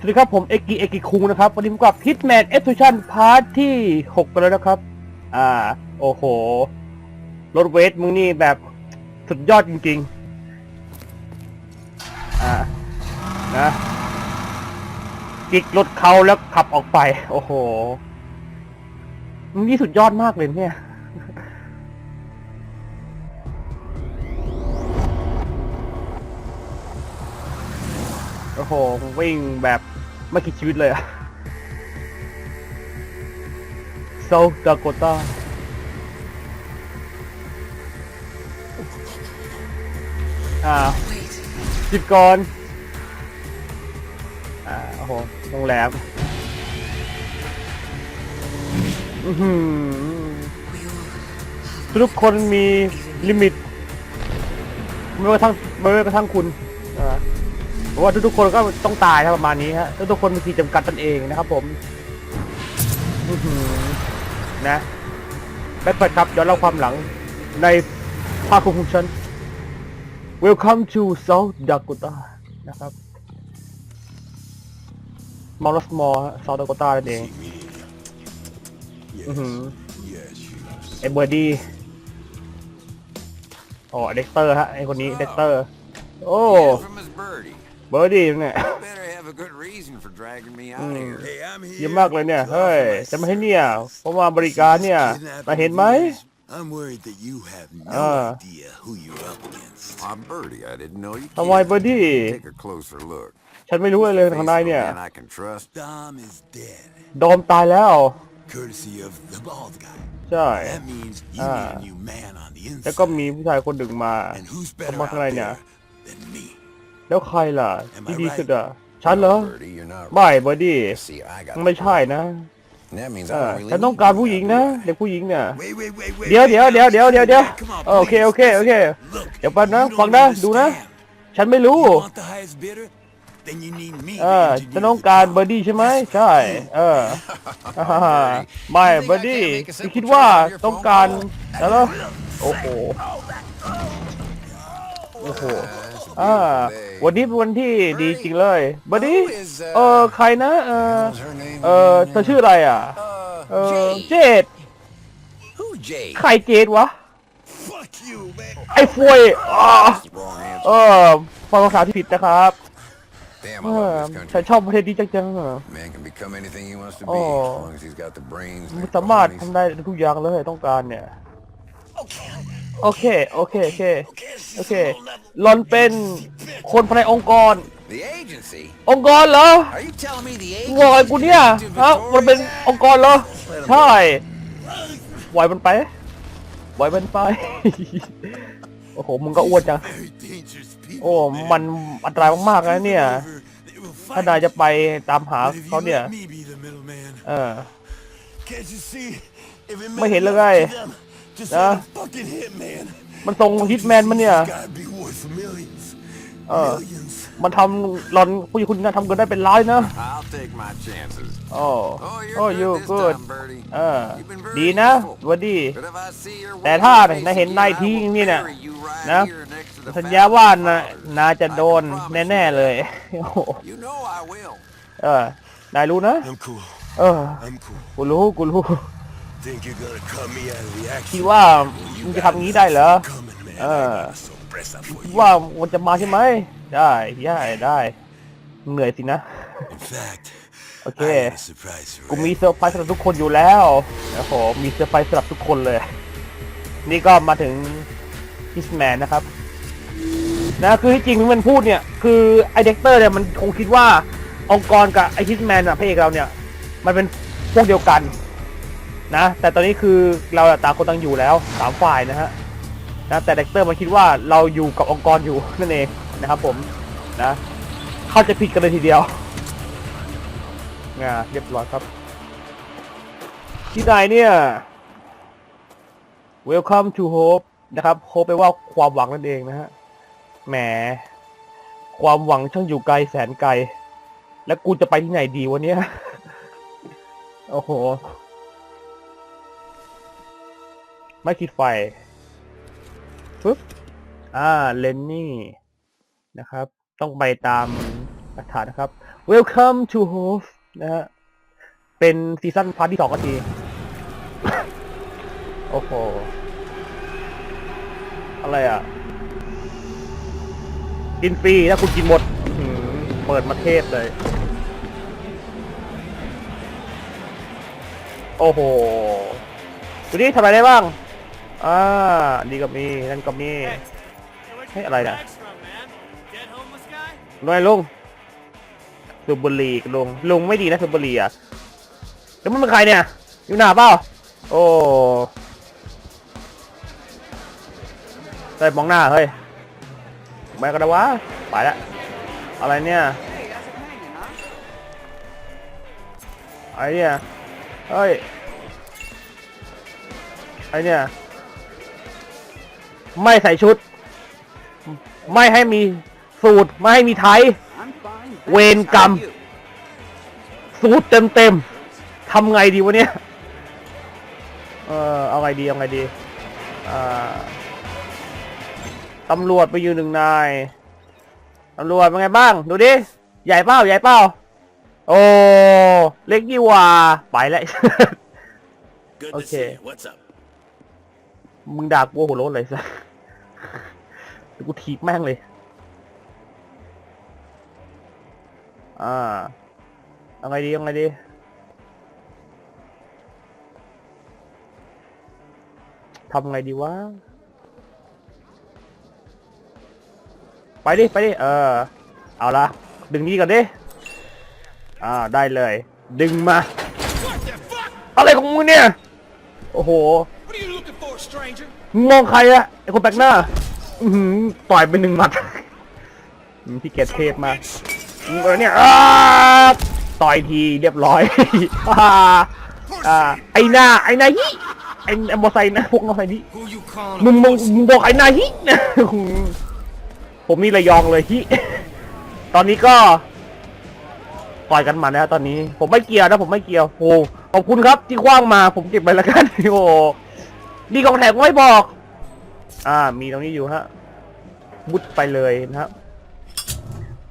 สวัสดีครับผมเอกิเอกิคุงนะครับวันนี้ผมกับ Hitman e x p l o s i o n พาร์ทที่6กันแล้วนะครับ อ่า โอ้โห รถเวทมึงนี่แบบสุดยอดจริง ๆ อ่า นะกิกรถเขาแล้วขับออกไป โอ้โห มึงนี่สุดยอดมากเลยเนี่ย โอ้โหวิ่งแบบไม่คิดชีวิตเลยอะโซดากตาอ่าจิบก่อน อ่าโอ้โหโรงแรมอือหือทุกคนมีลิมิต ไม่ว่าทั้งไม่ว่ากระทั่งคุณอ่า เพราะว่าทุกๆคนก็ต้องตายนะประมาณนี้ฮะทุกๆคนมีขีดจำกัดตนเองนะครับผมอื้อหือนะแบทเปิดครับย้อนเล่าความหลังในภาคของฉัน Welcome to South Dakota นะครับมอลสมอล South Dakota นั่นเอง อือหือไอเบอร์ดีอ๋อเด็กเตอร์ฮะไอคนนี้เด็กเตอร์ โอ้ from his birdie. เบอร์ดี้เนี่ย Better have a good reason for dragging me out of here. Hey, I'm here. เยอะมากเลยเนี่ย เฮ้ย จะมาให้เนี่ยเพราะว่าบริการเนี่ย มาเห็นไหม I'm worried that you have no Ah. idea who you're up against. I'm birdie. I didn't know you ทำไม cared. เบอร์ดี้ Take a closer look. ฉันไม่รู้อะไรเลยของนายเนี่ย Man I can trust. Dom is dead, โดมตายแล้ว courtesy of the bald guy. ใช่ That means you Ah. need a new man on the แล้วก็ inside. มีผู้ชายคนหนึ่งมา And who's เข้า better มา out ข้างในเนี่ย there than me? แล้วใครล่ะที่ดีสุดอะฉันเหรอ Birdie, you're not. ไม่เบอร์ดี้ See, I got. ไม่ใช่นะ And that means เอ I อ don't really ฉันต้อง need การ you ผู้หญิง out นะ here. เด็กผู้หญิงเนี่ย Wait, wait, wait, wait. เดี๋ยว wait, เดี๋ยว wait, เดี๋ยวเดี๋ยวเดี๋ยวเดี๋ยว Come on, โอเค please. โอเคโอเค Look, เดี๋ยวแป๊บนะ you ฟัง don't นะดูนะ understand. ฉันไม่รู้ You want the highest bidder? Then you need me เอ to อ engineer ฉันต้อง the การ job. เบอร์ดี้ใช่ไหมใช่ เอออ่าฮ่าฮ่าไม่เบอร์ดี้ที่คิดว่าต้องการแล้วเหรอโอ้โหโอ้โห อ่าวันนี้เป็นวันที่ดีจริงเลยเบอร์ดี้เออใครนะเออเออเธอชื่ออะไรอะเออเจด Who, Jay? ใครเจดวะ Fuck you, man. ไอ้ฟวยอ่า Wrong เอ answer. อฟังภาษาที่ผิดนะครับ Damn, เอ I อ love this ฉัน country. ชอบประเทศนี้จังจังๆอะ Man can become anything he wants to be, Oh. as long as he's got the brains. มัน and the สามารถ cojones. ทำได้ทุกอย่างเลยต้องการเนี่ย โอเค โอเค โอเค โอเคหลอนเป็นคนภายในองค์กร The agency? องค์กรเหรอ Are you telling me the วอย agency? กูเนี่ยฮะมันเป็นองค์กรเหรอ ใช่ปล่อยมันไปปล่อยมันไป โอ้โห มึงก็อ้วนจัง Very dangerous people. โอ้ มันอันตรายมากๆนะเนี่ย They will fight ถ้านายจะไปตามหา But if เขา you เนี่ย let me be the middleman, เออ can't you see? If it ไม่ meant เห็นเลย nothing ไง to them, just Huh? let a fucking hitman. มันส่งฮิตแมนมันเนี่ย Gotta be worth millions. Uh. Millions. มันทำหลอนผู้หญิงคนนี้ทำเงินได้เป็นล้านนะ I'll take my chances. โอ้ Oh, โอ้ you're ยู good this กูด time, Birdie. เออ You've been very ดีนะ faithful. วันดี But if I see your แต่ woman ถ้า facing นายเห็นนาย you, I ทิ้ง will นี่เนี่ย bury you right นะ here next to the สัญญา family ว่านะ flowers. นายจะโดน I can promise แน่ you ๆเลย that. โอ้โห You know I will. เออนายรู้นะ I'm cool. เออ I'm cool. กูรู้กูรู้ Think you're gonna cut me out of the คิด action? ว่ามึงจะทำงี้ได้เหรอ Coming, man. Uh. I gotta suppress that for คิด you. ว่ามันจะมาใช่ไหม ได้ได้ได้เหนื่อยสินะ In fact, โอเค I have a surprise for กู you. มีเซอร์ไพรส์สำหรับทุกคนอยู่แล้วโอ้โหมีเซอร์ไพรส์สำหรับทุกคนเลย นี่ก็มาถึงฮิสแมนนะครับ นะคือที่จริงที่มันพูดเนี่ย คือไอเด็กเตอร์เนี่ยมันคงคิดว่าองค์กรกับไอฮิสแมนอะพระเอกเราเนี่ย มันเป็นพวกเดียวกัน นะ แต่ตอนนี้คือเราต่างคนต่างอยู่แล้วสามฝ่ายนะฮะนะแต่เด็กเตอร์มันคิดว่าเราอยู่กับองค์กรอยู่นั่นเองนะครับผมนะเข้าใจผิดกันเลยทีเดียวงาเรียบร้อยครับ ที่ไหนเนี่ย Welcome to Hope นะครับ Hope แปลว่าความหวังนั่นเองนะฮะแหม ความหวังช่างอยู่ไกลแสนไกล แล้วกูจะไปที่ไหนดีวะเนี่ย โอ้โห ไม่คิดไฟปึ๊บอ่าเลนนี่นะครับ ต้องไปตามหลักฐานนะครับ Welcome to Host นะฮะเป็นซีซั่นพาร์ทที่สองกันที โอ้โห อะไรอะ กินฟรีถ้าคุณกินหมดเปิดมาเทศเลย โอ้โห ดูนี่ทำอะไรได้บ้าง อ่านี่ก็มีนั่นก็มี Hey, I like that. Dead homeless guy? ลุงลุงสูบบุหรี่ลุงลุงไม่ดีนะสูบบุหรี่อะแล้วมันเป็นใครเนี่ยอยู่หน้าเปล่าโอ้เฮ้ยมองหน้าเฮ้ยไปกันนะวะไปละอะไรเนี่ยอะไรเนี่ยเฮ้ยไอเนี่ย ไม่ใส่ชุด ไม่ให้มีสูตร ไม่ให้มีไทย เวรกรรม สูตรเต็มเต็มๆทำไงดีวะเนี่ย เออเอาไงดี เอาไงดีอ่าตำรวจไปอยู่หนึ่งนาย ตำรวจเป็นไงบ้าง ดูดิ ใหญ่เป้า ใหญ่เป้า โอ้ เล็กยี่หว่า ไปแล้ว Good Okay. to see you. What's up? มึงด่ากูหัวโล้นเลยสัสเดี๋ยวกูถีบแม่งเลย อ่าเอาไงดีเอาไงดี ทำไงดีวะ ไปดิ ไปดิ เออ เอาละ ดึงนี่ก่อนดิ อ่า ได้เลย ดึงมา อะไรของมึงเนี่ย โอ้โห มึงมองใครอะไอคนแปลกหน้าอือหือต่อยไปหนึ่งหมัดอืมพี่เกตเทพมากมึงอะไรเนี่ยอ้าต่อยทีเรียบร้อยอ่าอ่าไอหน้าไอหน้าฮิไอไอมอไซค์นะพวกมอไซค์นี้ Who you calling? มึงมึงมึงบอกไอหน้าฮิผมนี่ระยองเลยฮิตอนนี้ก็ต่อยกันมานะตอนนี้ ผมไม่เกี่ยวนะผมไม่เกี่ยวโอ้ขอบคุณครับที่คว้างมาผมเก็บไปแล้วกันโอ้ ดีของแถมไม่บอก อ่า มีตรงนี้อยู่ฮะ มุดไปเลยนะครับ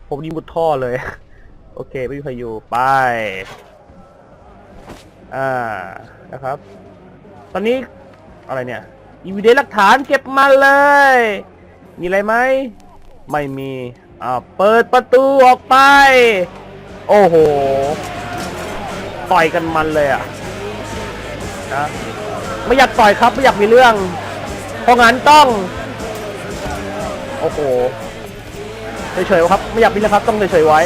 ผมนี่มุดท่อเลย โอเคไม่มีใครอยู่ไป อ่า นะครับ ตอนนี้ อะไรเนี่ย อีวีเดหลักฐานเก็บมาเลย มีอะไรไหม ไม่มี อ่า เปิดประตูออกไป โอ้โห ต่อยกันมันเลยอะนะ ไม่อยากต่อยครับไม่อยากมีเรื่อง เพราะงั้นต้อง โอ้โหเฉยๆครับ ไม่อยากมีเรื่องครับต้องเฉยๆไว้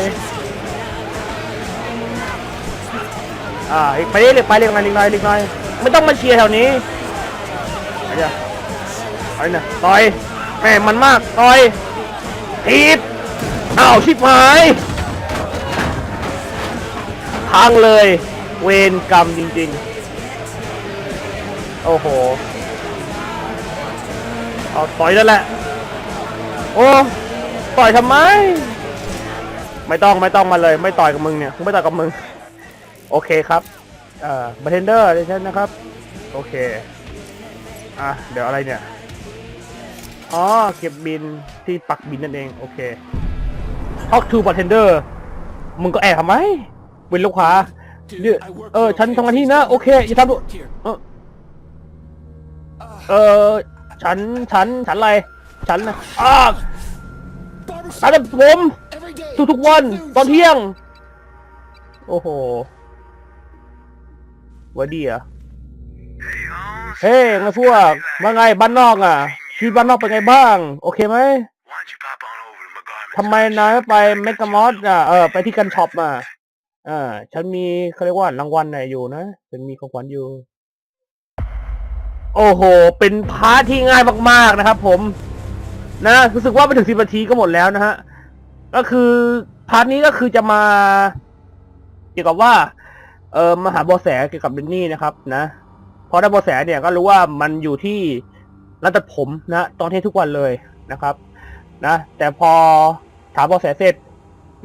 อ่าไปเรื่อยๆไปเรื่อยๆเรื่อยๆเรื่อยๆไม่ต้องมาเชียร์แถวนี้ไปเดี๋ยวไปเนี่ยต่อยแม่มันมากต่อยทีบอ้าวชิบหายทางเลย เวรกรรมจริง ๆ โอ้โห เอาต่อยนั่นแหละ โอ้ต่อยทำไม ไม่ต้องไม่ต้องมาเลย ไม่ต่อยกับมึงเนี่ยกูไม่ต่อยกับมึง โอเคครับเอ่อบาร์เทนเดอร์ดิฉันนะครับ โอเค อะ เดี๋ยวอะไรเนี่ย อ๋อ เก็บบินที่ปักบินนั่นเอง โอเค Talk to bartender มึงก็แอบทำไมเป็นลูกค้าเดี๋ยวเออ ฉันทำงานที่นี่นะโอเค อย่าทำดูเออ เออฉันฉันฉันอะไร ฉันนะอ้าร้านตัดผมทุกๆวันตอนเที่ยง โอ้โหวัดดีอะเฮ้ยไงพวกว่าไงบ้านนอกอะชีวิตบ้านนอกเป็นไงบ้าง โอเคไหมทำไมนายไม่ไปเมกามอสอะเออไปที่กันช็อปมาอ่าฉันมีเขาเรียกว่ารางวัลไหนอยู่นะฉันมีของขวัญอยู่ โอ้โห เป็นพาร์ทที่ง่ายมาก ๆนะครับ ผม นะรู้สึกว่าไปถึงสิบนาทีก็หมดแล้วนะฮะก็คือพาร์ทนี้ก็คือจะมา เกี่ยวกับว่า เออมาหาบาะแสเกี่ยวกับเดนนี่นะครับ นะพอได้บาะแสเนี่ยก็รู้ว่ามันอยู่ที่ร้านตัดผมนะตอนเทศทุกวันเลยนะครับ นะ แต่พอถามบาะแสเสร็จ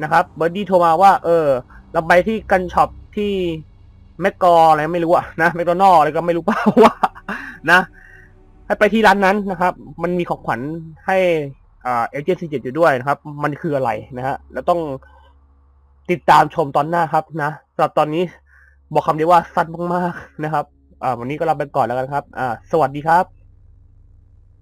นะครับ เบอร์ดี้โทรมาว่า เออเราไปที่กันช็อปที่แมกกออะไรไม่รู้อะนะแมคโดนัลอะไรก็ไม่รู้เปล่าว่า นะให้ไปที่ร้านนั้นนะครับ มันมีของขวัญให้อ่าเอเจนซี่เจ็ดอยู่ด้วยนะครับ มันคืออะไรนะฮะแล้วต้องติดตามชมตอนหน้าครับนะสำหรับตอนนี้บอกคำเดียวว่าสั้นมากๆนะครับ อ่า วันนี้ก็ลาไปก่อนแล้วกันครับ อ่า สวัสดีครับ